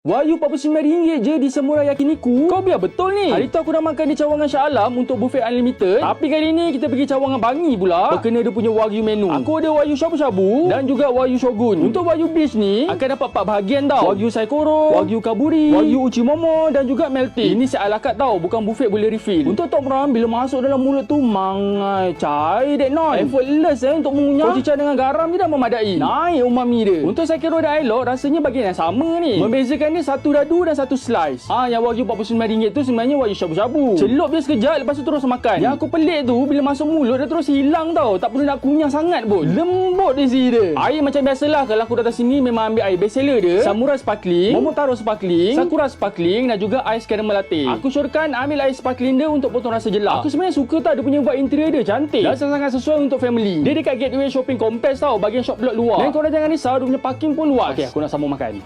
Wahyu RM49 je di Samurai Yakiniku. Kau biar betul ni. Hari tu aku dah makan di cawangan Shah Alam untuk buffet unlimited. Tapi kali ni kita pergi cawangan Bangi pula. Berkena dia punya Wagyu menu. Aku ada Wagyu shabu-shabu dan juga Wagyu Shogun. Untuk Wagyu beef ni akan dapat 4 bahagian tau. Wagyu Saikoro, Wagyu Kaburi, Wagyu Uchimomo dan juga melting. Ini si ala carte tau, bukan buffet boleh refill. Untuk top ram bila masuk dalam mulut tu mangai cai dek non. Effortless eh untuk mengunyah. Kau cicah dengan garam je dah memadai. Naik umami dia. Untuk Saikoro dan Ailok rasanya bagian yang sama ni. Membezakan dia satu dadu dan satu slice. Ah yang Wagyu RM49 tu sebenarnya Wagyu shabu-shabu. Celup dia sekejap lepas tu terus makan. Yang aku pelik tu bila masuk mulut dia terus hilang tau. Tak perlu nak kunyah sangat pun. Lembut isi dia. Air macam biasalah kalau aku datang sini memang ambil air best seller dia. Samurai sparkling, Momotaro sparkling, Sakura sparkling dan juga ais caramel latte. Aku syorkan ambil air sparkling dia untuk potong rasa jelak. Aku sebenarnya suka tak dia punya vibe interior dia cantik. Dan sangat sesuai untuk family. Dia dekat gateway shopping complex tau bagian shop block luar. Dan korang jangan risau dia punya parking pun luas. Okey aku nak sambung makan.